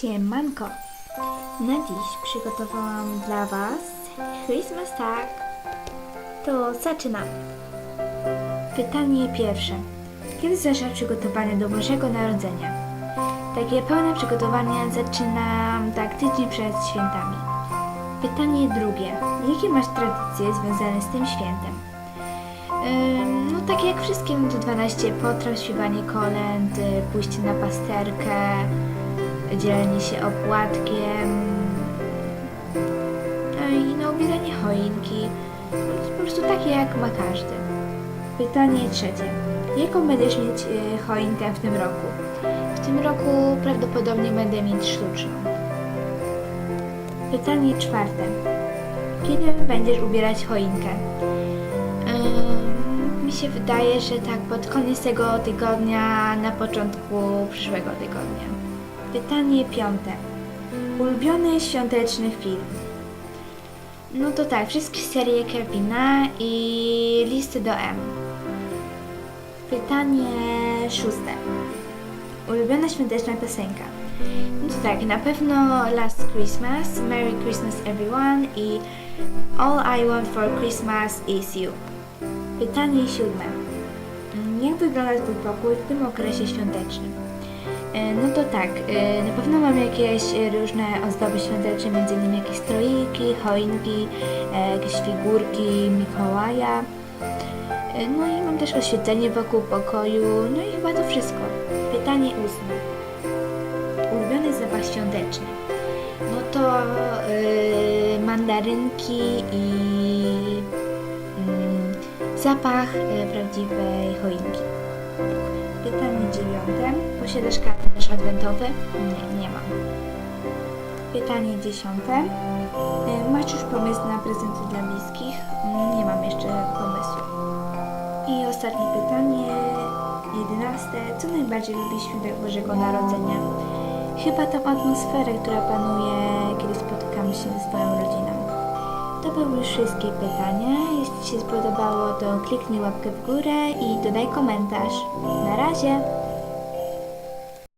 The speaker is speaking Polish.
Siemanko! Na dziś przygotowałam dla Was Christmas Tag. To zaczynamy. Pytanie pierwsze. Kiedy zaczyna przygotowanie do Bożego Narodzenia? Takie pełne przygotowania zaczynam tak tydzień przed świętami. Pytanie drugie. Jakie masz tradycje związane z tym świętem? No tak jak wszystkie, no to 12 potraw, śpiewanie kolęd, y, pójście na pasterkę, dzielenie się opłatkiem, no i no ubieranie choinki. Po prostu takie jak ma każdy. Pytanie trzecie. Jaką będziesz mieć y, choinkę w tym roku? W tym roku prawdopodobnie będę mieć sztuczną. Pytanie czwarte. Kiedy będziesz ubierać choinkę? Ym, mi się wydaje, że tak pod koniec tego tygodnia, na początku przyszłego tygodnia. Pytanie piąte. Ulubiony świąteczny film? No to tak, wszystkie serie Kevina i listy do M. Pytanie szóste. Ulubiona świąteczna piosenka? No to tak, na pewno Last Christmas, Merry Christmas Everyone i All I Want for Christmas is You. Pytanie siódme. Jak wygląda Twój pokój w tym okresie świątecznym? E, No to tak, e, na pewno mam jakieś e, różne ozdoby świąteczne, innymi jakieś stroiki, choinki, jakieś figurki Mikołaja. No i mam też oświetlenie wokół pokoju, no i chyba to wszystko. Pytanie ósme. Ulubiony zapach świąteczny? No to e, mandarynki i mm, zapach prawdziwej choinki. Pytanie dziewiąte. Posiadasz kalendarz adwentowy? Nie, nie mam. Pytanie dziesiąte. E, Masz już pomysł na prezenty dla bliskich? Nie mam jeszcze pomysłu. I ostatnie pytanie, jedenaste. Co najbardziej lubisz w świętach Bożego Narodzenia? Chyba tą atmosferę, która panuje, kiedy spotykamy się ze swoją rodziną. To były wszystkie pytania. Jeśli się spodobało, to kliknij łapkę w górę i dodaj komentarz. Na razie!